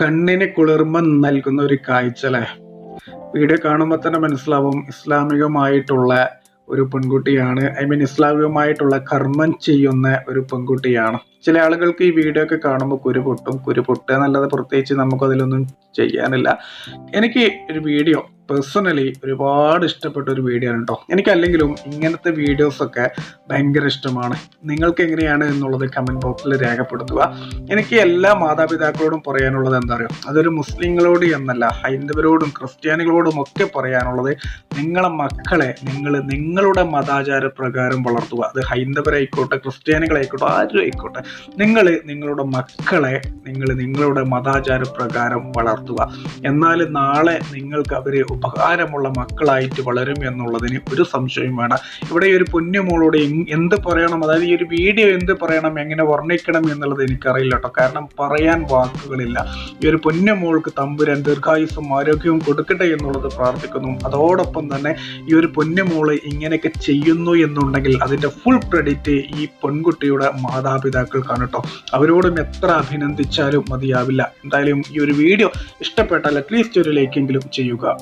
കണ്ണിന് കുളിർമ നൽകുന്ന ഒരു കാഴ്ച അല്ലേ? വീഡിയോ കാണുമ്പോൾ തന്നെ മനസ്സിലാവും ഇസ്ലാമികമായിട്ടുള്ള ഒരു പെൺകുട്ടിയാണ് ഐ മീൻ ഇസ്ലാമികമായിട്ടുള്ള കർമ്മം ചെയ്യുന്ന ഒരു പെൺകുട്ടിയാണ്. ചില ആളുകൾക്ക് ഈ വീഡിയോ ഒക്കെ കാണുമ്പോൾ കുരു പൊട്ടും കുരു പൊട്ടുക എന്നല്ലാതെ പ്രത്യേകിച്ച് നമുക്കതിലൊന്നും ചെയ്യാനില്ല. എനിക്ക് ഒരു വീഡിയോ പേഴ്സണലി ഒരുപാട് ഇഷ്ടപ്പെട്ട ഒരു വീഡിയോ ആണ് കേട്ടോ എനിക്കല്ലെങ്കിലും ഇങ്ങനത്തെ വീഡിയോസൊക്കെ ഭയങ്കര ഇഷ്ടമാണ്. നിങ്ങൾക്ക് എങ്ങനെയാണ് എന്നുള്ളത് കമന്റ് ബോക്സിൽ രേഖപ്പെടുത്തുക. എനിക്ക് എല്ലാ മാതാപിതാക്കളോടും പറയാനുള്ളത് എന്താ പറയുക അതൊരു മുസ്ലിങ്ങളോട് എന്നല്ല ഹൈന്ദവരോടും ക്രിസ്ത്യാനികളോടും ഒക്കെ പറയാനുള്ളത് നിങ്ങളെ മക്കളെ നിങ്ങൾ നിങ്ങളുടെ മതാചാര പ്രകാരം വളർത്തുക. അത് ഹൈന്ദവരായിക്കോട്ടെ ക്രിസ്ത്യാനികളായിക്കോട്ടെ ആരും ആയിക്കോട്ടെ. നിങ്ങൾ നിങ്ങളുടെ മക്കളെ നിങ്ങൾ നിങ്ങളുടെ മതാചാര പ്രകാരം വളർത്തുക. എന്നാൽ നാളെ നിങ്ങൾക്ക് അവർ ഉപകാരമുള്ള മക്കളായിട്ട് വളരും എന്നുള്ളതിന് ഒരു സംശയവും വേണം ഇവിടെ ഈ ഒരു പൊന്നുമോളോട് എന്ത് പറയണം? അതായത് ഈ ഒരു വീഡിയോ എന്ത് പറയണം? എങ്ങനെ വർണിക്കണം എന്നുള്ളത് എനിക്കറിയില്ല കേട്ടോ. കാരണം പറയാൻ വാക്കുകളില്ല. ഈ ഒരു പൊന്നുമോൾക്ക് തമ്പുരാൻ ദീർഘായുസും ആരോഗ്യവും കൊടുക്കട്ടെ എന്നുള്ളത് പ്രാർത്ഥിക്കുന്നു. അതോടൊപ്പം തന്നെ ഈ ഒരു പൊന്നുമോൾ ഇങ്ങനെയൊക്കെ ചെയ്യുന്നു എന്നുണ്ടെങ്കിൽ അതിന്റെ ഫുൾ ക്രെഡിറ്റ് ഈ പെൺകുട്ടിയുടെ മാതാപിതാക്കൾക്കാണ് കേട്ടോ. അവരോടും എത്ര അഭിനന്ദിച്ചാലും മതിയാവില്ല. എന്തായാലും ഈ ഒരു വീഡിയോ ഇഷ്ടപ്പെട്ടാൽ അറ്റ്ലീസ്റ്റ് ഒരു ലൈക്കെങ്കിലും ചെയ്യുക.